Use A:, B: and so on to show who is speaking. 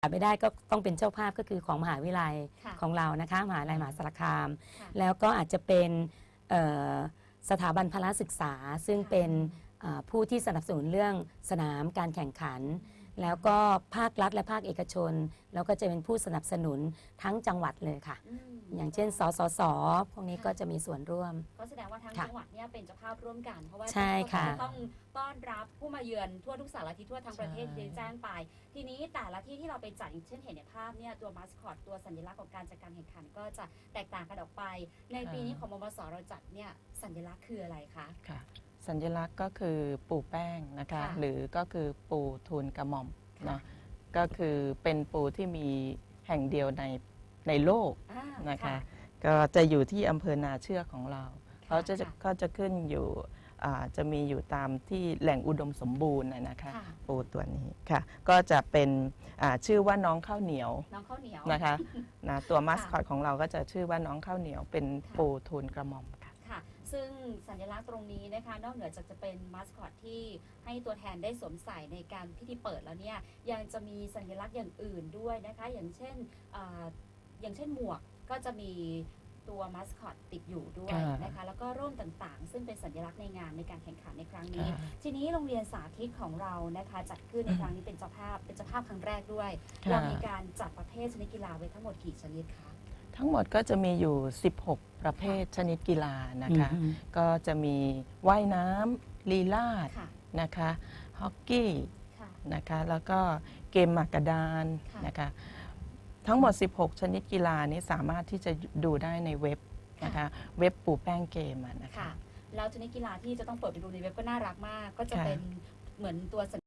A: ขาดไม่ได้ก็ต้องเป็นเจ้าภาพก็คือของมหาวิทยาลัย
B: ค่ะ
A: ของเรานะคะมหาวิทยาลัยมหาสารคาม
B: ค่ะ
A: แล้วก็อาจจะเป็นเอ่อสถาบันพละศึกษา ซึ่ง
B: ค่ะ
A: เป็นเอ่อผู้ที่สนับสนุนเรื่องสนามการแข่งขัน แล้วก็ภาครัฐและภาคเอกชน แล้วก็จะเป็นผู้สนับสนุนทั้งจังหวัดเลยค่ะ
B: อืม
A: อย่างเช่น สสส พวกนี้ก็จะมีส่วนร่วม
B: ก็แสดงว่าทั้ง
A: ค่ะ
B: จังหวัดเนี่ยเป็นเจ้าภาพร่วมกัน เพราะว่า
A: ใช่ค่ะ
B: เขาก็จต้องต้อนรับผู้มาเยือนทั่วทุกสารทิศทั่วทั้งประเทศ
C: ใช่
B: ที่แจ้งไป ทีนี้แต่ละที่ที่เราไปจัดอย่างเช่นเห็นในภาพเนี่ยตัวมาสคอตตัวสัญลักษณ์ของการจัดการแข่งขันก็จะแตกต่างกันออกไป ในปีนี้ของมมสเราจัดเนี่ยสัญลักษณ์คืออะไรคะ
C: ค่ะ สัญลักษณ์ก็คือปูแป้งนะคะ
B: ค่ะ
C: หรือก็คือปูทูลกระหม่อม
B: ค่ะ
C: เนาะก็คือเป็นปูที่มีแห่งเดียวในในโลก
B: อ่า
C: นะคะก็จะอยู่ที่อำเภอนาเชือกของเรา
B: ค่ะ
C: เขาจะ
B: ค่ะ
C: ก็จะขึ้นอยู่อ่าจะมีอยู่ตามที่แหล่งอุดมสมบูรณ์นะนะคะ
B: ค่ะ
C: ปูตัวนี้ค่ะ ก็จะเป็นอ่าชื่อว่าน้องข้าวเหนียว
B: น้องข้าวเหนียว
C: นะคะนะตัวมาสคอตของเราก็จะชื่อว่าน้องข้าวเหนียวเป็น
B: ค่ะ
C: ปูทูลกระหม่อมค่ะ
B: ค่ะ ซึ่งสัญลักษณ์ตรงนี้นะคะ นอกเหนือจากจะเป็นมาสคอตที่ให้ตัวแทนได้สวมใส่ในการพิธีเปิดแล้วเนี่ย ยังจะมีสัญลักษณ์อย่างอื่นด้วยนะคะ อย่างเช่นอ่าอย่างเช่นหมวกก็จะมีตัวมาสคอตติดอยู่ด้วย
C: ค่ะ
B: นะคะ แล้วก็ร่มต่างๆ ซึ่งเป็นสัญลักษณ์ในงานในการแข่งขันในครั้งนี้
C: ค่ะ
B: ทีนี้โรงเรียนสาธิตของเรานะคะ จัดขึ้นในครั้งนี้เป็นเจ้าภาพเป็นเจ้าภาพครั้งแรกด้วย
C: ค่ะ
B: เรามีการจัดประเภทชนิดกีฬาไว้ทั้งหมดกี่ชนิดคะ
C: ทั้งหมดก็จะมีอยู่ 16 ประเภทชนิดกีฬานะคะ
A: อืม
C: ก็จะมีว่ายน้ำลีลาด
B: ค่ะ
C: นะคะฮอกกี้
B: ค่ะ
C: นะคะแล้วก็เกมหมากกระดาน
B: ค่ะ
C: นะคะทั้งหมด 16 ชนิดกีฬานี้สามารถที่จะดูได้ในเว็บนะคะเว็บปูแป้งเกมอะนะคะ
B: ค่ะ แล้วชนิดกีฬาที่จะต้องเปิดไปดูในเว็บก็น่ารักมาก ก็จะ
C: ค่ะ
B: เป็นเหมือนตัวสัญ